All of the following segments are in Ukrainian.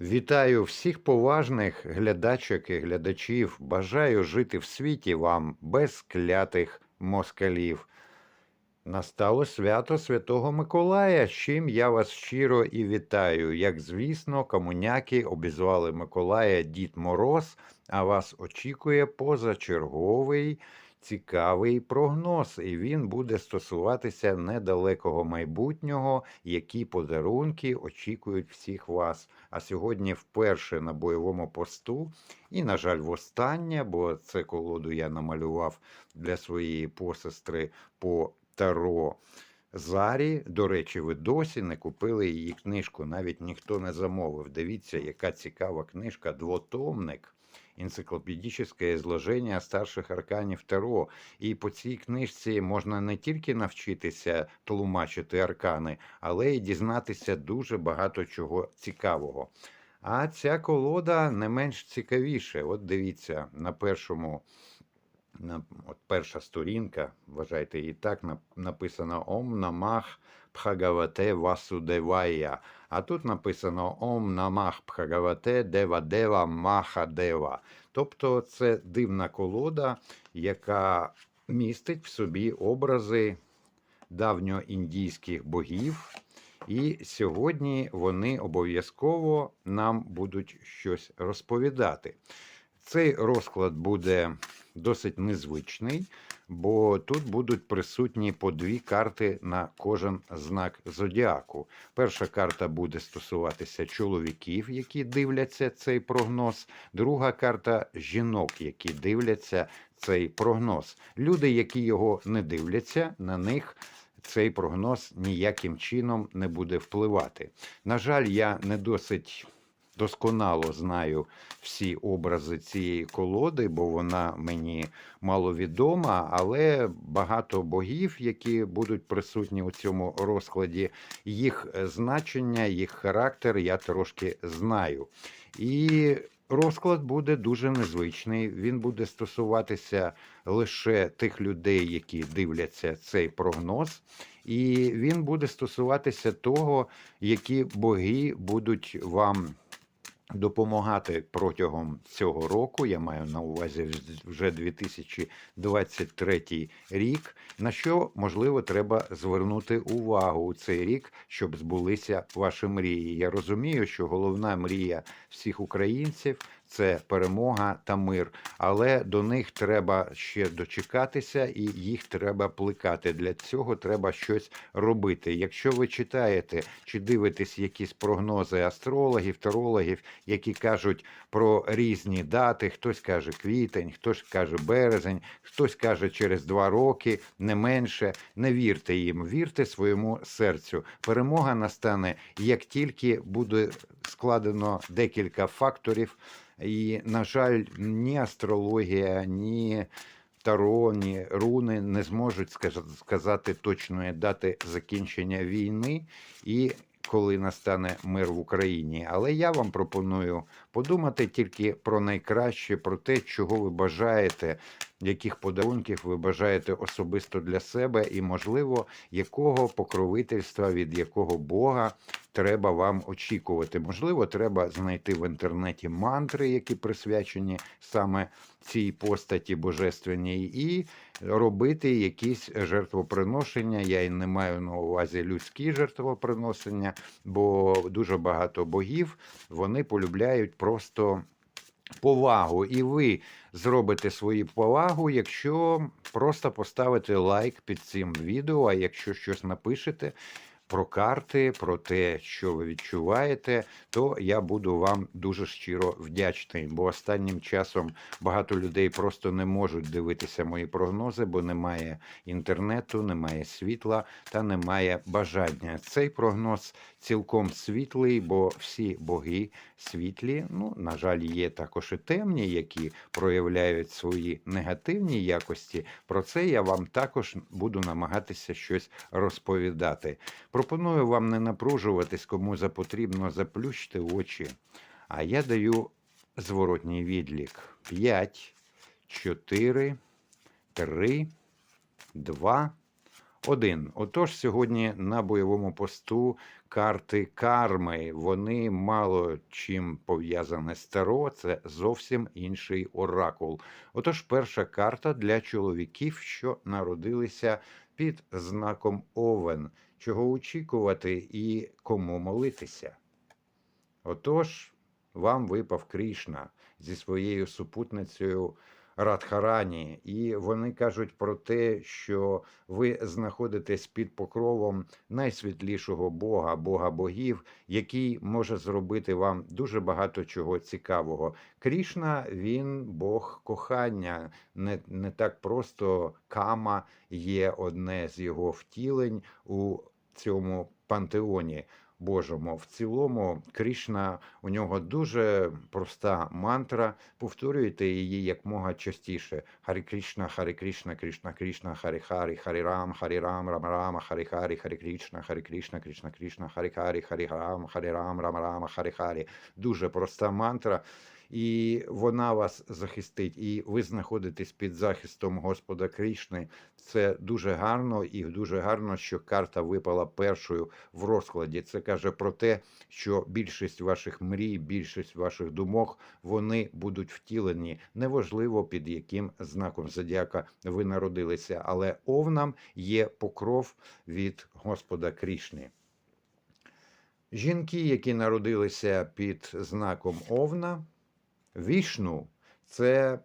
Вітаю всіх поважних глядачок і глядачів. Бажаю жити в світі вам без клятих москалів. Настало свято Святого Миколая, з чим я вас щиро і вітаю. Як звісно, комуняки обізвали Миколая Дід Мороз, а вас очікує позачерговий цікавий прогноз, і він буде стосуватися недалекого майбутнього, які подарунки очікують всіх вас. А сьогодні вперше на бойовому посту, і, на жаль, востаннє, бо це колоду я намалював для своєї посестри по Таро. Зарі, до речі, ви досі не купили її книжку, навіть ніхто не замовив. Дивіться, яка цікава книжка, двотомник. Енциклопедическое изложення старших арканів Таро. І по цій книжці можна не тільки навчитися тлумачити аркани, але й дізнатися дуже багато чого цікавого. А ця колода не менш цікавіше. От дивіться, на першому, на, от перша сторінка, вважайте її так, на- написано Ом Намах Пхагавате Васудевая. А тут написано Ом Намах Пхагавате Дева Дева Маха Дева. Тобто це дивна колода, яка містить в собі образи давньоіндійських богів. І сьогодні вони обов'язково нам будуть щось розповідати. Цей розклад буде досить незвичний, бо тут будуть присутні по дві карти на кожен знак зодіаку. Перша карта буде стосуватися чоловіків, які дивляться цей прогноз. Друга карта жінок, які дивляться цей прогноз. Люди, які його не дивляться, на них цей прогноз ніяким чином не буде впливати. На жаль, я не досить досконало знаю всі образи цієї колоди, бо вона мені маловідома, але багато богів, які будуть присутні у цьому розкладі, їх е, значення, їх характер я трошки знаю. І розклад буде дуже незвичний. Він буде стосуватися лише тих людей, які дивляться цей прогноз. І він буде стосуватися того, які боги будуть вам допомагати протягом цього року. Я маю на увазі вже 2023 рік. На що можливо треба звернути увагу у цей рік, щоб збулися ваші мрії. Я розумію, що головна мрія всіх українців. Це перемога та мир, але до них треба ще дочекатися, і їх треба плекати. Для цього треба щось робити. Якщо ви читаєте чи дивитесь якісь прогнози астрологів, тарологів, які кажуть про різні дати, хтось каже квітень, хтось каже березень, хтось каже через два роки, не менше. Не вірте їм, вірте своєму серцю. Перемога настане як тільки буде складено декілька факторів. І, на жаль, ні астрологія, ні таро, ні руни не зможуть сказати точної дати закінчення війни. І коли настане мир в Україні. Але я вам пропоную подумати тільки про найкраще, про те, чого ви бажаєте, яких подарунків ви бажаєте особисто для себе, і, можливо, якого покровительства від якого Бога треба вам очікувати. Можливо, треба знайти в інтернеті мантри, які присвячені саме цій постаті божественній, і робити якісь жертвоприношення. Я і не маю на увазі людські жертвоприношення, бо дуже багато богів вони полюбляють просто. Повагу, і ви зробите свою повагу, якщо просто поставите лайк під цим відео. А якщо щось напишете про карти, про те, що ви відчуваєте, то я буду вам дуже щиро вдячний. Бо останнім часом багато людей просто не можуть дивитися мої прогнози, бо немає інтернету, немає світла та немає бажання. Цей прогноз цілком світлий, бо всі боги світлі. Ну, на жаль, є також і темні, які проявляють свої негативні якості. Про це я вам також буду намагатися щось розповідати. Пропоную вам не напружуватись, кому за потрібно заплющити очі. А я даю зворотній відлік: 5, 4, 3, 2, Один. Отож, сьогодні на бойовому посту карти карми. Вони мало чим пов'язані з Таро, це зовсім інший оракул. Отож, перша карта для чоловіків, що народилися під знаком Овен. Чого очікувати і кому молитися? Отож, вам випав Крішна зі своєю супутницею Радхарані, і вони кажуть про те, що ви знаходитесь під покровом найсвітлішого Бога, Бога богів, який може зробити вам дуже багато чого цікавого. Крішна він Бог кохання, не, не так просто кама є одне з його втілень у цьому пантеоні. Божому. В цілому, Кришна у нього дуже проста мантра. Повторюйте її якмога частіше. Харі Кришна, Харі Кришна, Кришна Кришна, Харі Харі, Харі Рам, Харі Рам, Рам Рама, Харі Харі, Харі Кришна, Харі Кришна, Кришна Кришна, Харі Харі, Харі Рам, Харі Рам, Рам Рама, Харі Харі. Дуже проста мантра. І вона вас захистить, і ви знаходитесь під захистом Господа Кришни. Це дуже гарно, і дуже гарно, що карта випала першою в розкладі. Це каже про те, що більшість ваших мрій, більшість ваших думок вони будуть втілені. Неважливо під яким знаком зодіака ви народилися, але овнам є покров від Господа Крішни. Жінки, які народилися під знаком Овна, Вішну це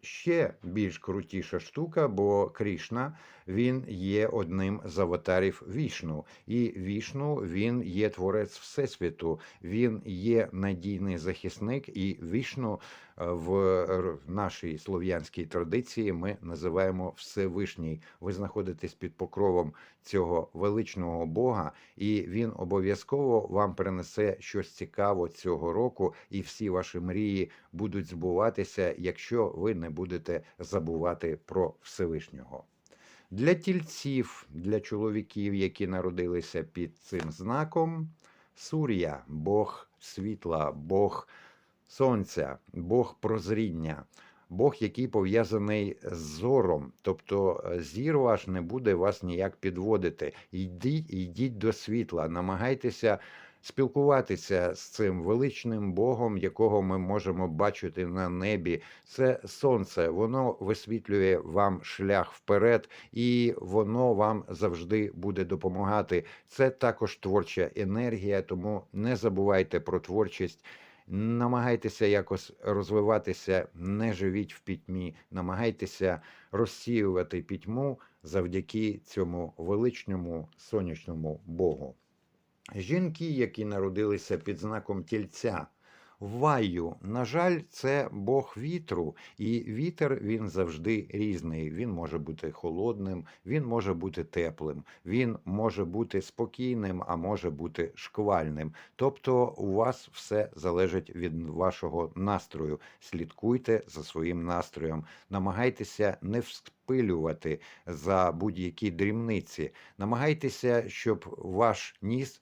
ще більш крутіша штука, бо Крішна він є одним з аватарів Вішну. І Вішну він є творець Всесвіту, він є надійний захисник, і Вішну в нашій слов'янській традиції ми називаємо Всевишній. Ви знаходитесь під покровом цього величного Бога, і він обов'язково вам принесе щось цікаве цього року, і всі ваші мрії будуть збуватися, якщо ви не будете забувати про Всевишнього. Для тільців, для чоловіків, які народилися під цим знаком, Сур'я, Бог світла, Бог сонця, Бог прозріння, Бог, який пов'язаний з зором, тобто зір ваш не буде вас ніяк підводити. Йдіть, йдіть до світла, намагайтеся спілкуватися з цим величним Богом, якого ми можемо бачити на небі. Це сонце, воно висвітлює вам шлях вперед, і воно вам завжди буде допомагати. Це також творча енергія, тому не забувайте про творчість. Намагайтеся якось розвиватися, не живіть в пітьмі, намагайтеся розсіювати пітьму завдяки цьому величному сонячному Богу. Жінки, які народилися під знаком тільця, Ваю, на жаль, це Бог вітру, і вітер він завжди різний. Він може бути холодним, він може бути теплим, він може бути спокійним, а може бути шквальним. Тобто у вас все залежить від вашого настрою. Слідкуйте за своїм настроєм, намагайтеся не вспилювати за будь-які дрібниці. Намагайтеся, щоб ваш ніс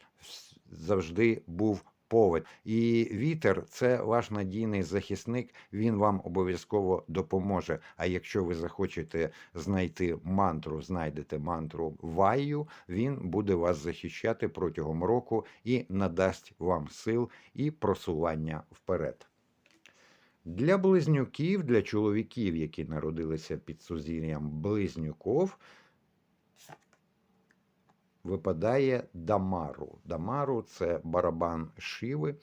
завжди був поводь. І вітер це ваш надійний захисник, він вам обов'язково допоможе. А якщо ви захочете знайти мантру, знайдете мантру ваю, він буде вас захищати протягом року і надасть вам сил і просування вперед. Для близнюків, для чоловіків, які народилися під сузір'ям близнюков, випадає Дамару. Дамару це барабан Шиви,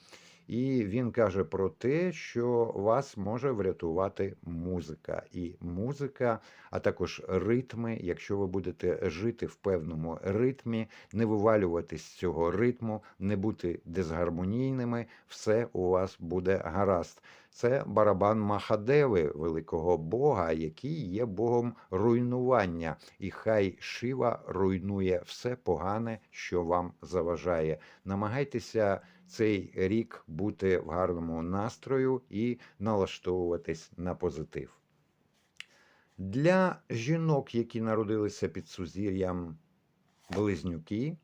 і він каже про те, що вас може врятувати музика. І музика, а також ритми. Якщо ви будете жити в певному ритмі, не вивалюватись з цього ритму, не бути дисгармонійними, все у вас буде гаразд. Це барабан Махадеви, великого Бога, який є Богом руйнування, і хай Шива руйнує все погане, що вам заважає. Намагайтеся цей рік бути в гарному настрою і налаштовуватись на позитив. Для жінок, які народилися під сузір'ям близнюки,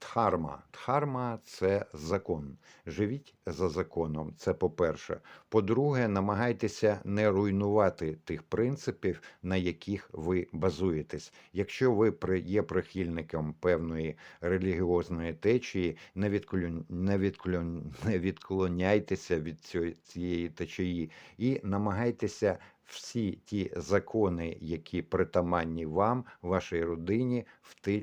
Дхарма. Дхарма це закон. Живіть за законом. Це по-перше. По-друге, намагайтеся не руйнувати тих принципів, на яких ви базуєтесь. Якщо ви є прихильником певної релігіозної течії, не, відклон... не, відклон... не відклоняйтеся від цієї течії і намагайтеся всі ті закони, які притаманні вам, вашій родині,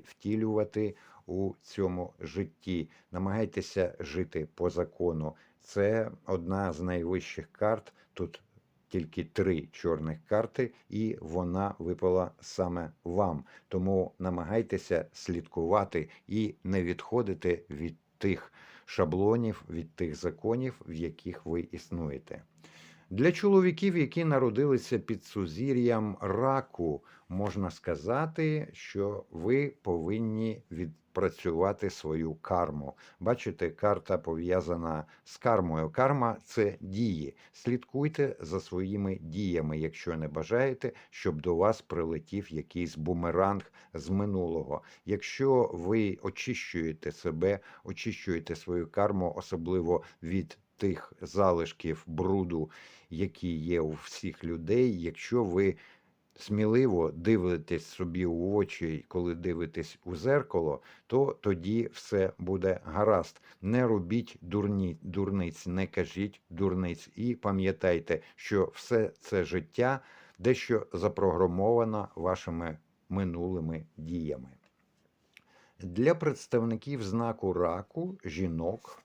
втілювати у цьому житті. Намагайтеся жити по закону. Це одна з найвищих карт. Тут тільки три чорних карти, і вона випала саме вам. Тому намагайтеся слідкувати і не відходити від тих шаблонів, від тих законів, в яких ви існуєте. Для чоловіків, які народилися під сузір'ям раку, можна сказати, що ви повинні відпрацювати свою карму. Бачите, карта пов'язана з кармою. Карма це дії. Слідкуйте за своїми діями, якщо не бажаєте, щоб до вас прилетів якийсь бумеранг з минулого. Якщо ви очищуєте себе, очищуєте свою карму, особливо від тих залишків бруду, які є у всіх людей, якщо ви сміливо дивитесь собі у очі, коли дивитесь у зеркало, то тоді все буде гаразд. Не робіть дурні, дурниць, не кажіть дурниць. І пам'ятайте, що все це життя дещо запрограмовано вашими минулими діями. Для представників знаку раку жінок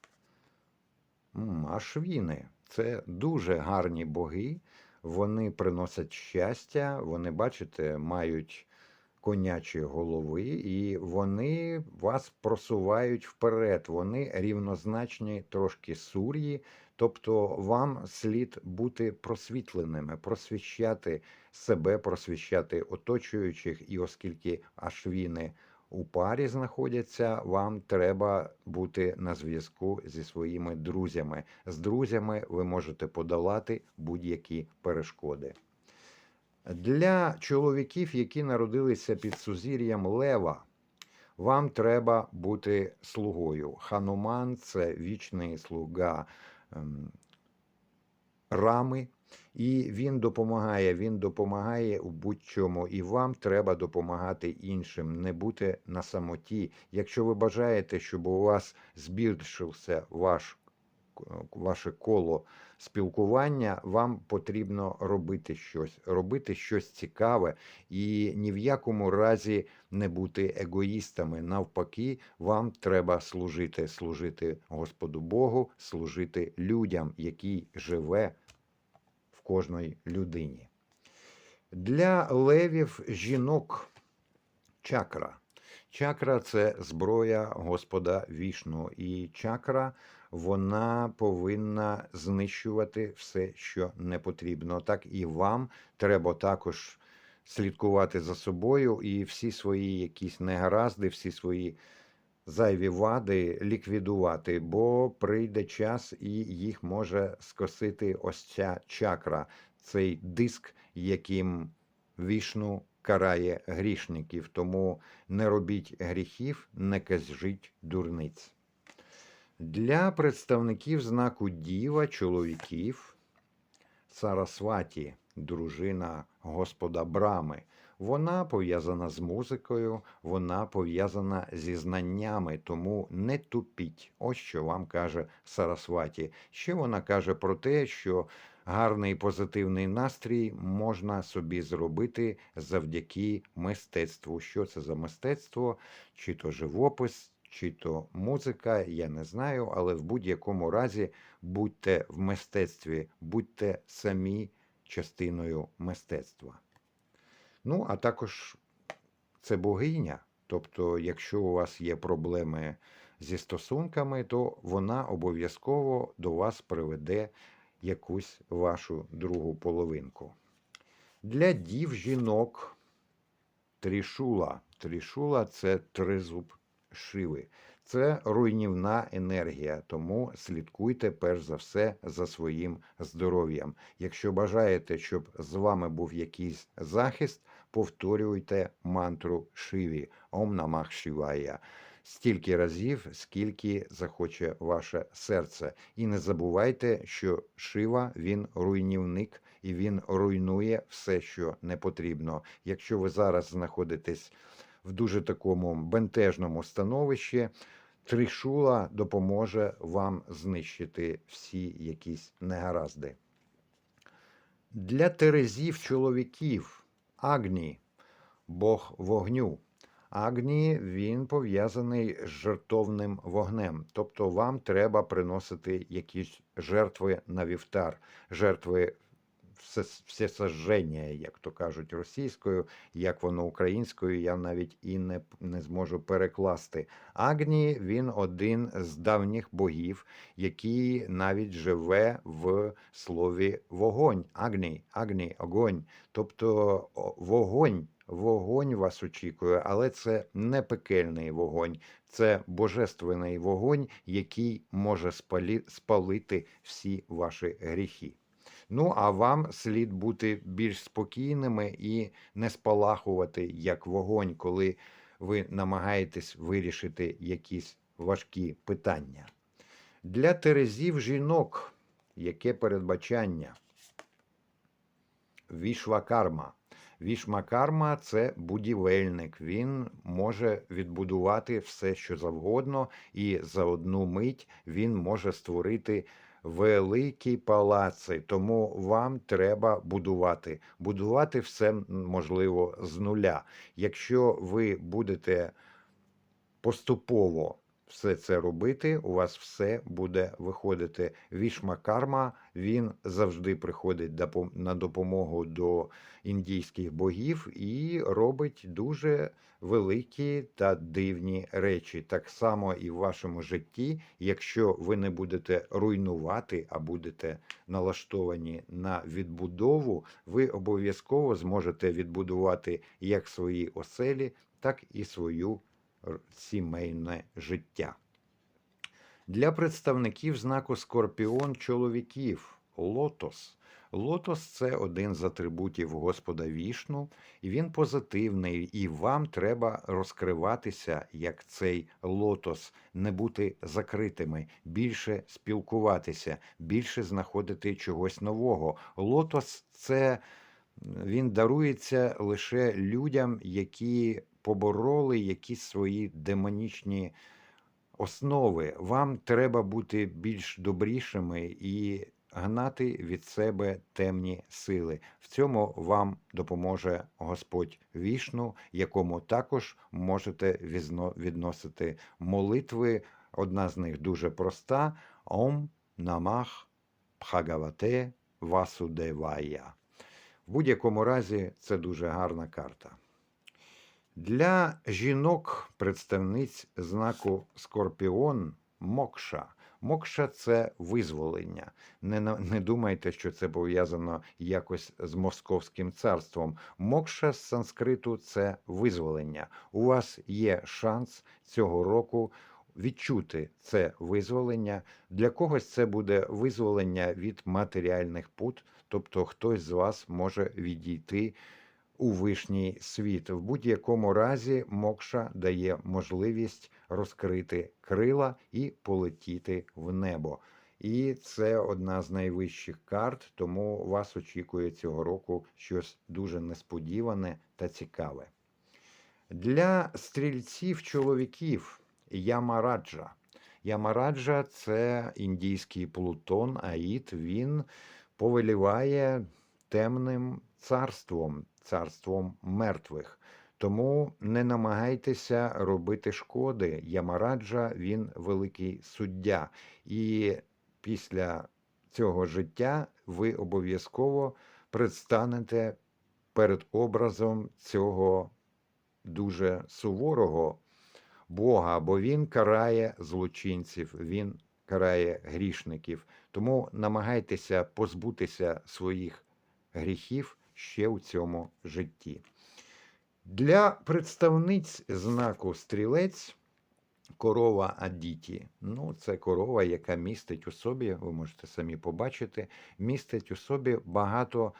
ашвіни це дуже гарні боги. Вони приносять щастя, вони, бачите, мають конячі голови, і вони вас просувають вперед. Вони рівнозначні трошки сур'ї, тобто вам слід бути просвітленими, просвіщати себе, просвіщати оточуючих, і оскільки ашвіни у парі знаходяться, вам треба бути на зв'язку зі своїми друзями. З друзями ви можете подолати будь-які перешкоди. Для чоловіків, які народилися під сузір'ям лева, вам треба бути слугою. Хануман це вічний слуга ем, рами, і він допомагає. Він допомагає у будь-чому, і вам треба допомагати іншим, не бути на самоті. Якщо ви бажаєте, щоб у вас збільшився ваш, ваше коло спілкування, вам потрібно робити щось, робити щось цікаве і ні в якому разі не бути егоїстами. Навпаки, вам треба служити, служити Господу Богу, служити людям, який живе кожної людині. Для левів жінок чакра. Чакра це зброя Господа вішну, і чакра вона повинна знищувати все, що не потрібно. Так і вам треба також слідкувати за собою і всі свої якісь негаразди, всі свої зайві вади ліквідувати, бо прийде час і їх може скосити ось ця чакра, цей диск, яким вішну карає грішників. Тому не робіть гріхів, не кажіть дурниць. Для представників знаку Діва, чоловіків, Сарасваті, дружина Господа Брами. Вона пов'язана з музикою, вона пов'язана зі знаннями, тому не тупіть. Ось що вам каже Сарасваті. Ще вона каже про те, що гарний позитивний настрій можна собі зробити завдяки мистецтву. Що це за мистецтво? Чи то живопис, чи то музика, я не знаю, але в будь-якому разі будьте в мистецтві, будьте самі частиною мистецтва. Ну, а також це богиня. Тобто, якщо у вас є проблеми зі стосунками, то вона обов'язково до вас приведе якусь вашу другу половинку. Для дів жінок трішула. Трішула це тризуб шиви. Це руйнівна енергія, тому слідкуйте перш за все за своїм здоров'ям. Якщо бажаєте, щоб з вами був якийсь захист, повторюйте мантру Шиві Ом Намах Шивая. стільки разів, скільки захоче ваше серце. І не забувайте, що Шива він руйнівник і він руйнує все, що не потрібно. Якщо ви зараз знаходитесь в дуже такому бентежному становищі, Тришула допоможе вам знищити всі якісь негаразди. Для терезів чоловіків Агні, Бог вогню. Агні він пов'язаний з жертовним вогнем. Тобто вам треба приносити якісь жертви на вівтар, жертви всесожження, як то кажуть російською, як воно українською, я навіть і не, не зможу перекласти. Агні він один з давніх богів, який навіть живе в слові вогонь. Агні, агні, огонь. Тобто вогонь. Вогонь вас очікує, але це не пекельний вогонь, це божественний вогонь, який може спалі, спалити всі ваші гріхи. Ну, а вам слід бути більш спокійними і не спалахувати як вогонь, коли ви намагаєтесь вирішити якісь важкі питання. Для терезів жінок яке передбачання? Вішвакарма. Вішмакарма це будівельник. Він може відбудувати все, що завгодно, і за одну мить він може створити великі палаци. Тому вам треба будувати. Будувати все можливо з нуля. Якщо ви будете поступово все це робити, у вас все буде виходити. Вішмакарма він завжди приходить на допомогу до індійських богів і робить дуже великі та дивні речі. Так само і в вашому житті, якщо ви не будете руйнувати, а будете налаштовані на відбудову, ви обов'язково зможете відбудувати як свої оселі, так і свою сімейне життя. Для представників знаку Скорпіон чоловіків лотос. Лотос це один з атрибутів Господа Вішну, і він позитивний, і вам треба розкриватися як цей лотос, не бути закритими, більше спілкуватися, більше знаходити чогось нового. Лотос це він дарується лише людям, які побороли якісь свої демонічні основи. Вам треба бути більш добрішими і гнати від себе темні сили. В цьому вам допоможе Господь Вішну, якому також можете відносити молитви. Одна з них дуже проста: Ом Намах Бхагавате Васудевая. В будь-якому разі це дуже гарна карта. Для жінок, представниць знаку Скорпіон, мокша. Мокша це визволення. Не, не думайте, що це пов'язано якось з Московським царством. Мокша з санскриту це визволення. У вас є шанс цього року відчути це визволення. Для когось це буде визволення від матеріальних пут, тобто хтось з вас може відійти у вишній світ. В будь-якому разі мокша дає можливість розкрити крила і полетіти в небо. І це одна з найвищих карт, тому вас очікує цього року щось дуже несподіване та цікаве. Для стрільців чоловіків Ямараджа. Ямараджа це індійський Плутон, Аїд. Він повеліває темним царством, царством мертвих. Тому не намагайтеся робити шкоди. Ямараджа він великий суддя. І після цього життя ви обов'язково предстанете перед образом цього дуже суворого Бога, бо він карає злочинців, він карає грішників. Тому намагайтеся позбутися своїх гріхів ще у цьому житті. Для представниць знаку стрілець корова Адіті. Ну, це корова, яка містить у собі, ви можете самі побачити, містить у собі багато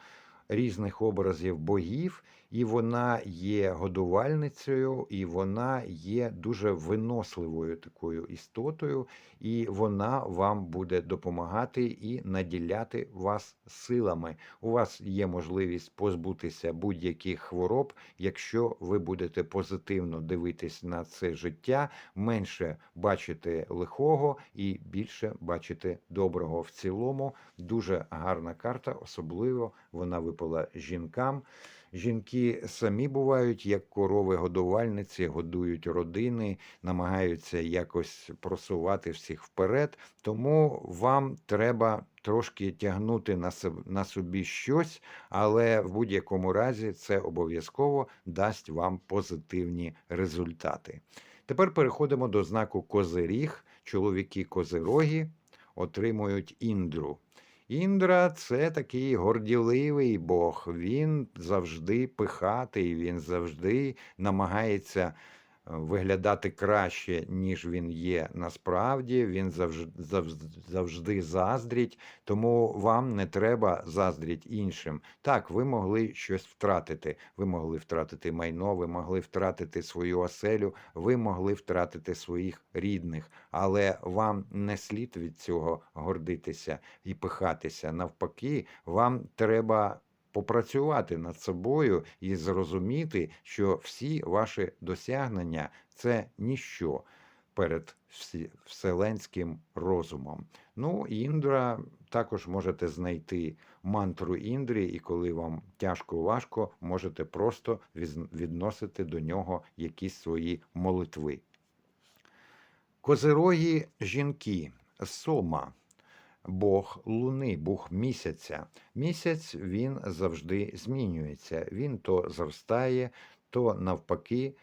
різних образів богів, і вона є годувальницею, і вона є дуже виносливою такою істотою, і вона вам буде допомагати і наділяти вас силами. У вас є можливість позбутися будь-яких хвороб, якщо ви будете позитивно дивитись на це життя, менше бачити лихого і більше бачити доброго. В цілому дуже гарна карта, особливо вона випала жінкам. Жінки самі бувають як корови годувальниці, годують родини, намагаються якось просувати всіх вперед. Тому вам треба трошки тягнути на собі щось, але в будь-якому разі це обов'язково дасть вам позитивні результати. Тепер переходимо до знаку Козиріг. Чоловіки козироги отримують індру. Індра це такий горділивий Бог. Він завжди пихатий, він завжди намагається виглядати краще, ніж він є насправді. Він завжди, завжди, заздрить, тому вам не треба заздріть іншим. Так, ви могли щось втратити. Ви могли втратити майно, ви могли втратити свою оселю, ви могли втратити своїх рідних, але вам не слід від цього гордитися і пихатися. Навпаки, вам треба попрацювати над собою і зрозуміти, що всі ваші досягнення це ніщо перед вселенським розумом. Ну, Індра також можете знайти мантру Індрі, і коли вам тяжко важко, можете просто відносити до нього якісь свої молитви. Козирогі жінки, сома, Бог луни, Бог місяця. Місяць він завжди змінюється. Він то зростає, то навпаки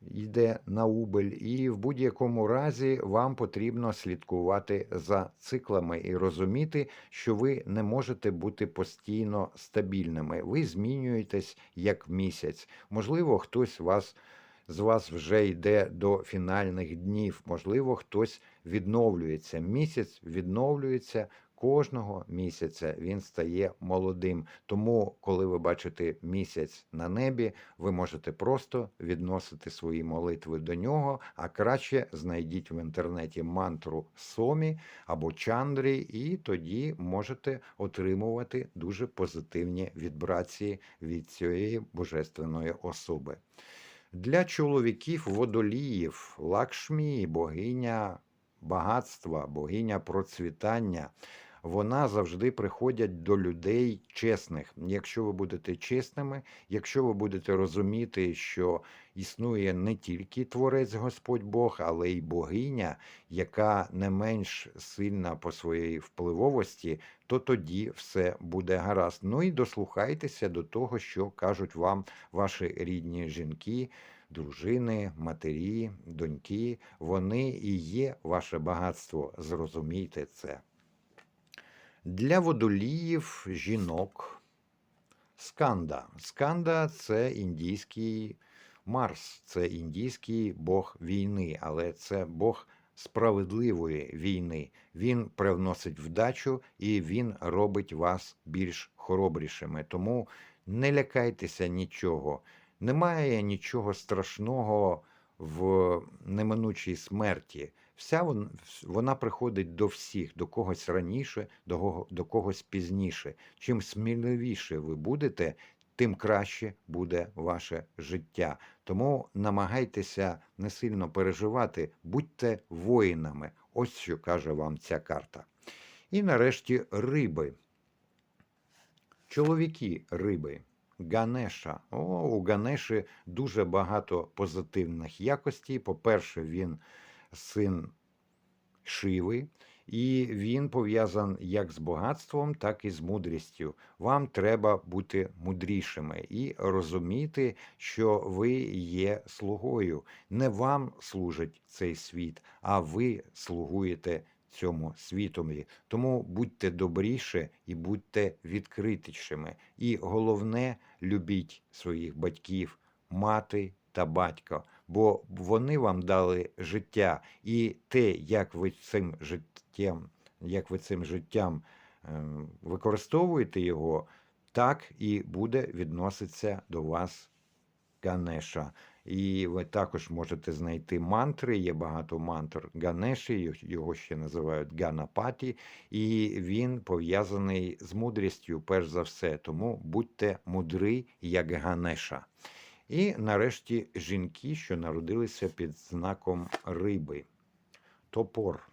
йде на убиль. І в будь-якому разі вам потрібно слідкувати за циклами і розуміти, що ви не можете бути постійно стабільними. Ви змінюєтесь як місяць. Можливо, хтось вас. З вас вже йде до фінальних днів. Можливо, хтось відновлюється. Місяць відновлюється кожного місяця. Він стає молодим. Тому, коли ви бачите місяць на небі, ви можете просто відносити свої молитви до нього, а краще знайдіть в інтернеті мантру Сомі або Чандрі, і тоді можете отримувати дуже позитивні вібрації від цієї божественної особи. Для чоловіків водоліїв Лакшмі, богиня багатства, богиня процвітання. Вона завжди приходять до людей чесних. Якщо ви будете чесними, якщо ви будете розуміти, що існує не тільки творець Господь Бог, але й богиня, яка не менш сильна по своїй впливовості, то тоді все буде гаразд. Ну і дослухайтеся до того, що кажуть вам ваші рідні жінки. Дружини, матері, доньки, вони і є ваше багатство. Зрозумійте це. Для водоліїв жінок сканда. Сканда це індійський Марс, це індійський бог війни, але це бог справедливої війни. Він привносить вдачу і він робить вас більш хоробрішими. Тому не лякайтеся нічого. Немає нічого страшного в неминучій смерті. Вся вон- вона приходить до всіх, до когось раніше, до, до когось пізніше. Чим сміливіше ви будете, тим краще буде ваше життя. Тому намагайтеся не сильно переживати, будьте воїнами. Ось що каже вам ця карта. І нарешті риби. Чоловіки риби. Ганеша. О, у Ганеші дуже багато позитивних якостей. По-перше, він син Шиви, і він пов'язан як з багатством, так і з мудрістю. Вам треба бути мудрішими і розуміти, що ви є слугою. Не вам служить цей світ, а ви слугуєте цьому світові. Тому будьте добріше і будьте відкритішими. І головне, любіть своїх батьків, мати та батька, бо вони вам дали життя, і те, як ви цим життям, як ви цим життям е, використовуєте його, так і буде відноситися до вас Ганеша. І ви також можете знайти мантри. Є багато мантр Ганеші, його ще називають Ганапаті, і він пов'язаний з мудрістю, перш за все. Тому будьте мудрі, як Ганеша. І нарешті жінки, що народилися під знаком риби. Топор.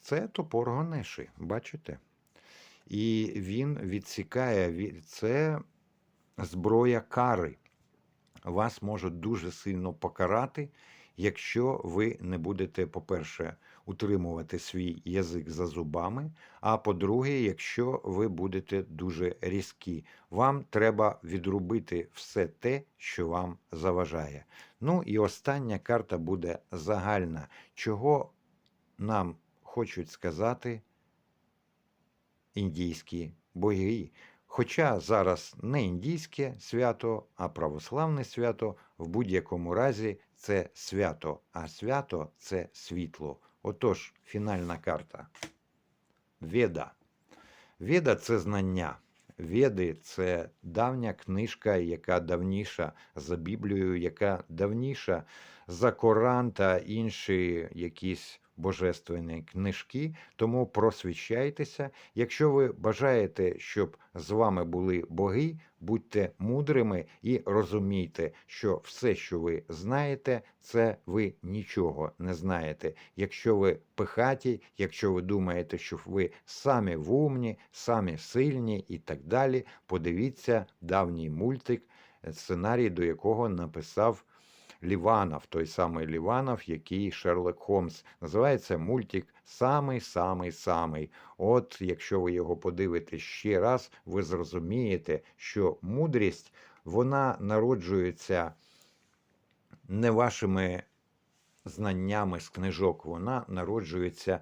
Це топор Ганеші, бачите? І він відсікає від- це зброя кари. Вас можуть дуже сильно покарати, якщо ви не будете, по-перше, утримувати свій язик за зубами. А по-друге, якщо ви будете дуже різкі, вам треба відрубити все те, що вам заважає. Ну і остання карта буде загальна, чого нам хочуть сказати індійські боги. Хоча зараз не індійське свято, а православне свято, в будь-якому разі це свято, а свято це світло. Отож, фінальна карта. Веда. Веда це знання. Веди це давня книжка, яка давніша за Біблією, яка давніша за Коран та інші якісь божественні книжки. Тому просвіщайтеся. Якщо ви бажаєте, щоб з вами були боги, будьте мудрими і розумійте, що все, що ви знаєте, це ви нічого не знаєте. Якщо ви пихаті, якщо ви думаєте, що ви самі вумні, самі сильні і так далі, подивіться давній мультик, сценарій до якого написав. Ліванов, той самий Ліванов, який Шерлок Холмс. Називається мультик самий самий самий. От якщо ви його подивитесь ще раз, ви зрозумієте, що мудрість вона народжується не вашими знаннями з книжок, вона народжується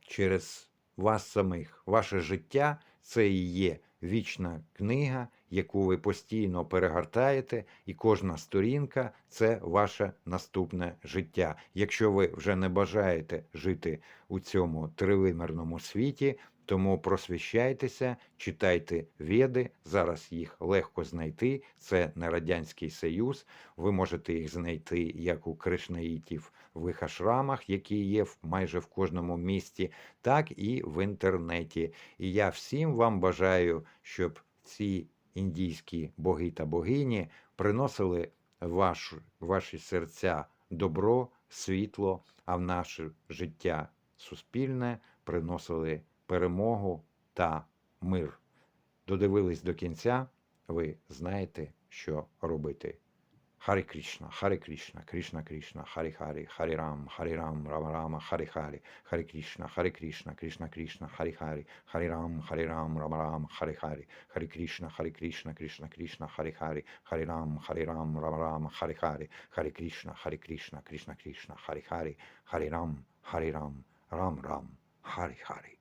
через вас самих. Ваше життя це і є вічна книга, яку ви постійно перегортаєте, і кожна сторінка це ваше наступне життя. Якщо ви вже не бажаєте жити у цьому тривимірному світі, тому просвіщайтеся, читайте веди. Зараз їх легко знайти. Це не Радянський Союз. Ви можете їх знайти як у кришнаїтів в їх які є майже в кожному місті, так і в інтернеті. І я всім вам бажаю, щоб ці індійські боги та богині приносили ваш, ваші серця добро, світло, а в наше життя суспільне приносили перемогу та мир. Додивились до кінця, ви знаєте, що робити. Харі Кришна, Харі Кришна, Кришна Кришна, Харі Харі, Харі Рам, Харі Рам, Рама Рама, Харі Харі, Харі Кришна, Харі Кришна, Кришна Кришна, Харі Харі, Харі Рам, Харі Рам, Рама Рама, Харі Харі, Харі Кришна, Харі Кришна, Кришна Кришна, Харі Харі, Харі Рам, Харі Рам, Рама Рама, Харі Харі, Харі Кришна, Харі Кришна, Кришна Кришна, Харі Харі, Харі Рам, Харі Рам, Рам Рам, Харі Харі.